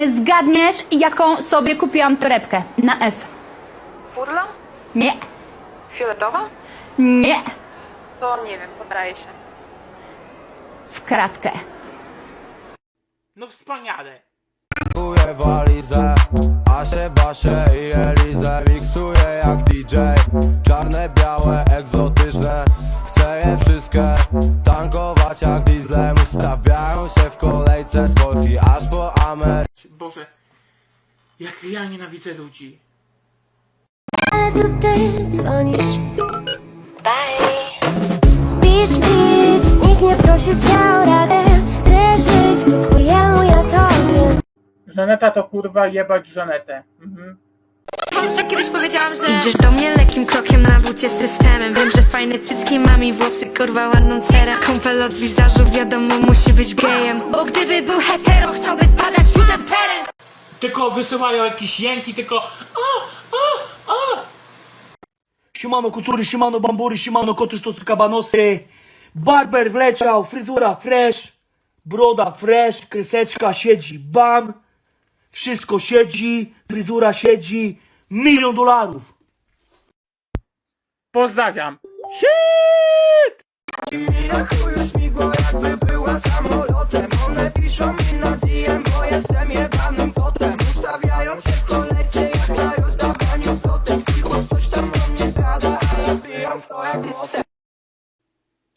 Zgadniesz, jaką sobie kupiłam torebkę na F. Furla? Nie, Fioletowa? nie, To nie wiem, podaję się. w kratkę. No wspaniale. Kupuję walizę, Asze, Basze i Elizę Miksuję jak DJ Czarne, białe, egzotyczne Chcę je wszystkie się w kolejce z Polski aż po Amerykę Boże, jak ja nienawidzę ludzi. Ale to ty dzwonisz Bye Beach please Nikt nie prosi cię o radę Chcę żyć po swojemu, ja tobie Żaneta to kurwa jebać Żanetę. Mhm. Kiedyś powiedziałam, że... Idziesz do mnie lekkim krokiem na bucie systemem Wiem, że fajne cycki mam i włosy kurwa ładną cerę Kumpel od wizażu wiadomo musi być gejem Bo gdyby był hetero chciałby zbadać teren Tylko wysyłają jakieś jęki, tylko... Siemano kucury, siemano bambury, siemano kotusz to są kabanosy. Barber wleciał, fryzura fresh, broda fresh, kreseczka siedzi, bam. Wszystko siedzi, fryzura siedzi, milion dolarów. Pozdrawiam. Chuju śmigło jakby była samolotem. One piszą mi na DM, bo jestem jebanym kotem Ustawiają się w kolejce jak na rozdawaniu plotem Cicho coś tam o mnie gada, a ja wbijam w to jak młotem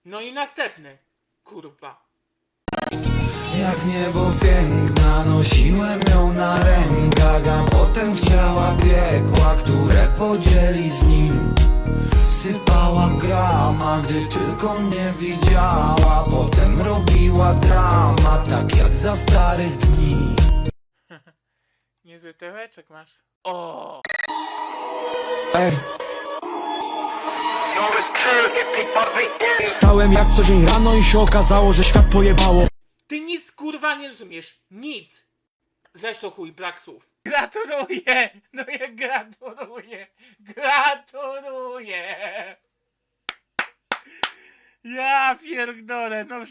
No i następny. Kurwa. Jak niebo piękna, nosiłem ją na rękach A potem chciała piekła, które podzieli z nim Sypała grama, gdy tylko mnie widziała Potem robiła drama, tak jak za starych dni Niezły tyłeczek masz. O! Ej. Wstałem jak co dzień rano i się okazało, że świat pojebało Ty nic kurwa nie rozumiesz. Nic. Zresztą chuj blaksów. Gratuluję! No ja gratuluję! Gratuluję! Ja pierdolę, no